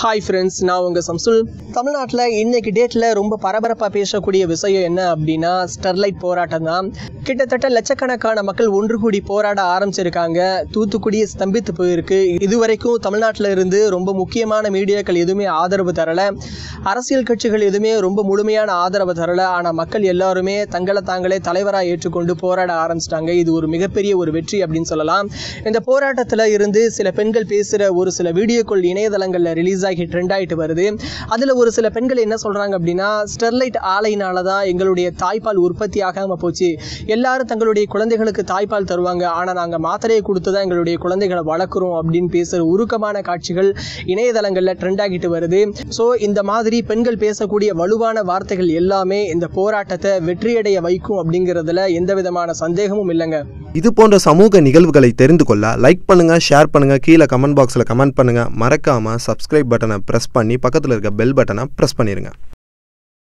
Hi friends நான் உங்கள் சம்சுல். தமிழ்நாட்டில் இன்னைக்கு டேட்டில் ரொம்ப பரபரப்பாக பேசக்கூடிய விஷயம் என்ன அப்படின்னா ஸ்டெர்லைட் போராட்டம் தான் கிட்டத்தட்ட லட்சக்கணக்கான மக்கள் ஒன்று கூடி போராட ஆரம்பிச்சிருக்காங்க. தூத்துக்குடி ஸ்தம்பித்து போயிருக்கு. இதுவரைக்கும் தமிழ்நாட்டில் இருந்து ரொம்ப முக்கியமான மீடியாக்கள் எதுவுமே ஆதரவு தரலை. அரசியல் கட்சிகள் எதுவுமே ரொம்ப முழுமையான ஆதரவு தரலை. ஆனால் மக்கள் எல்லாருமே தங்களை தாங்களே தலைவராக ஏற்றுக்கொண்டு போராட ஆரம்பிச்சிட்டாங்க. இது ஒரு மிகப்பெரிய ஒரு வெற்றி அப்படின்னு சொல்லலாம். இந்த போராட்டத்தில் இருந்து சில பெண்கள் பேசுகிற ஒரு சில வீடியோக்கள் இணையதளங்களில் ரிலீஸ் ஆகி ட்ரெண்ட் ஆகிட்டு வருது. அதில் ஒரு சில பெண்கள் என்ன சொல்கிறாங்க அப்படின்னா ஸ்டெர்லைட் ஆலையினால தான் எங்களுடைய தாய்ப்பால் உற்பத்தி ஆகாமல் போச்சு. எல்லாரும் தங்களுடைய குழந்தைகளுக்கு தாய்ப்பால் தருவாங்க. ஆனால் நாங்கள் மாத்திரையை கொடுத்து தான் எங்களுடைய குழந்தைகளை வளர்க்குறோம் அப்படின்னு பேசுகிற உருக்கமான காட்சிகள் இணையதளங்களில் ட்ரெண்ட் ஆகிட்டு வருது. ஸோ இந்த மாதிரி பெண்கள் பேசக்கூடிய வலுவான வார்த்தைகள் எல்லாமே இந்த போராட்டத்தை வெற்றியடைய வைக்கும் அப்படிங்கிறதுல எந்த விதமான சந்தேகமும் இல்லைங்க. இது போன்ற சமூக நிகழ்வுகளை தெரிந்து கொள்ள லைக் பண்ணுங்க ஷேர் பண்ணுங்க கீழே கமெண்ட் பாக்ஸில் கமெண்ட் பண்ணுங்க. மறக்காம சப்ஸ்கிரைப் பட்டனை ப்ரெஸ் பண்ணி பக்கத்தில் இருக்க பெல் பட்டனை ப்ரெஸ் பண்ணிடுங்க